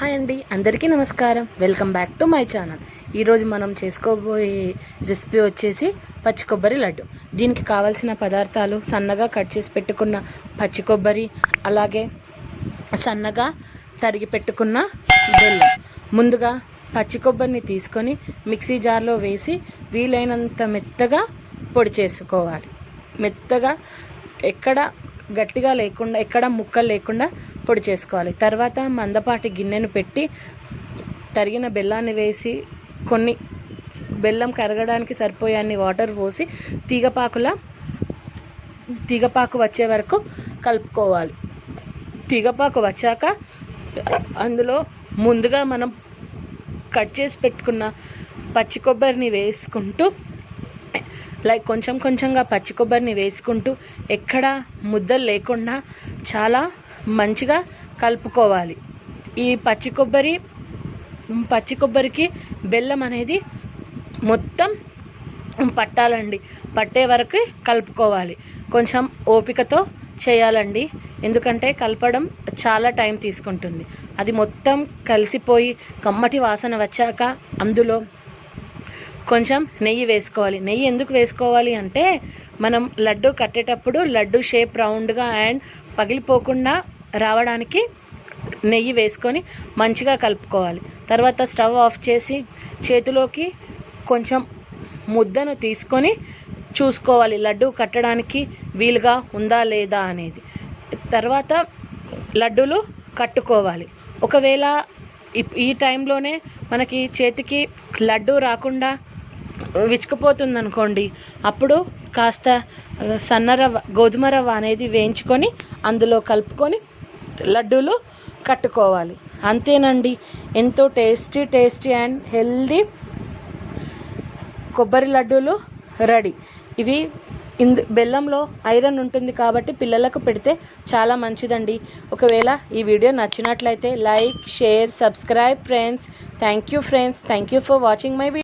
Hi అండి అందరికీ నమస్కారం. Welcome back to my channel. ఈరోజు మనం చేసుకోబోయే రెసిపీ వచ్చేసి పచ్చి కొబ్బరి లడ్డు. దీనికి కావాల్సిన పదార్థాలు సన్నగా కట్ చేసి పెట్టుకున్న పచ్చి కొబ్బరి అలాగే సన్నగా తరిగి పెట్టుకున్న బెల్లం. ముందుగా పచ్చి కొబ్బరిని తీసుకొని మిక్సీ జార్లో వేసి వీలైనంత మెత్తగా పొడి చేసుకోవాలి. మెత్తగా ఎక్కడ గట్టిగా లేకుండా ఎక్కడ ముక్కలు లేకుండా పొడి చేసుకోవాలి. తర్వాత మందపాటి గిన్నెను పెట్టి తరిగిన బెల్లాన్ని వేసి కొన్ని బెల్లం కరగడానికి సరిపోయే వాటర్ పోసి తీగపాకుల తీగపాకు వచ్చే వరకు కలుపుకోవాలి. తీగపాకు వచ్చాక అందులో ముందుగా మనం కట్ చేసి పెట్టుకున్న పచ్చి కొబ్బరిని వేసుకుంటూ లైక్ కొంచెం కొంచెంగా పచ్చి కొబ్బరిని వేసుకుంటూ ఎక్కడ ముద్దలు లేకుండా చాలా మంచిగా కలుపుకోవాలి. ఈ పచ్చి కొబ్బరి పచ్చి కొబ్బరికి బెల్లం అనేది మొత్తం పట్టాలండి. పట్టే వరకు కలుపుకోవాలి. కొంచెం ఓపికతో చేయాలండి. ఎందుకంటే కలపడం చాలా టైం తీసుకుంటుంది. అది మొత్తం కలిసిపోయి కమ్మటి వాసన వచ్చాక అందులో కొంచెం నెయ్యి వేసుకోవాలి. నెయ్యి ఎందుకు వేసుకోవాలి అంటే మనం లడ్డు కట్టేటప్పుడు లడ్డు షేప్ రౌండ్గా అండ్ పగిలిపోకుండా రావడానికి నెయ్యి వేసుకొని మంచిగా కలుపుకోవాలి. తర్వాత స్టవ్ ఆఫ్ చేసి చేతిలోకి కొంచెం ముద్దను తీసుకొని చూసుకోవాలి. లడ్డు కట్టడానికి వీలుగా ఉందా లేదా అనేది. తర్వాత లడ్డూలు కట్టుకోవాలి. ఒకవేళ ఈ టైంలోనే మనకి చేతికి లడ్డు రాకుండా విచ్చుకుపోతుంది అనుకోండి అప్పుడు కాస్త సన్న రవ్వ గోధుమ రవ్వ అనేది వేయించుకొని అందులో కలుపుకొని లడ్డూలు కట్టుకోవాలి. అంతేనండి. ఎంతో టేస్టీ టేస్టీ అండ్ హెల్దీ కొబ్బరి లడ్డూలు రెడీ. ఇవి ఇందు బెల్లంలో ఐరన్ ఉంటుంది కాబట్టి పిల్లలకు పెడితే చాలా మంచిదండి. ఒకవేళ ఈ వీడియో నచ్చినట్లయితే like share subscribe friends. Thank you friends. Thank you for watching my video.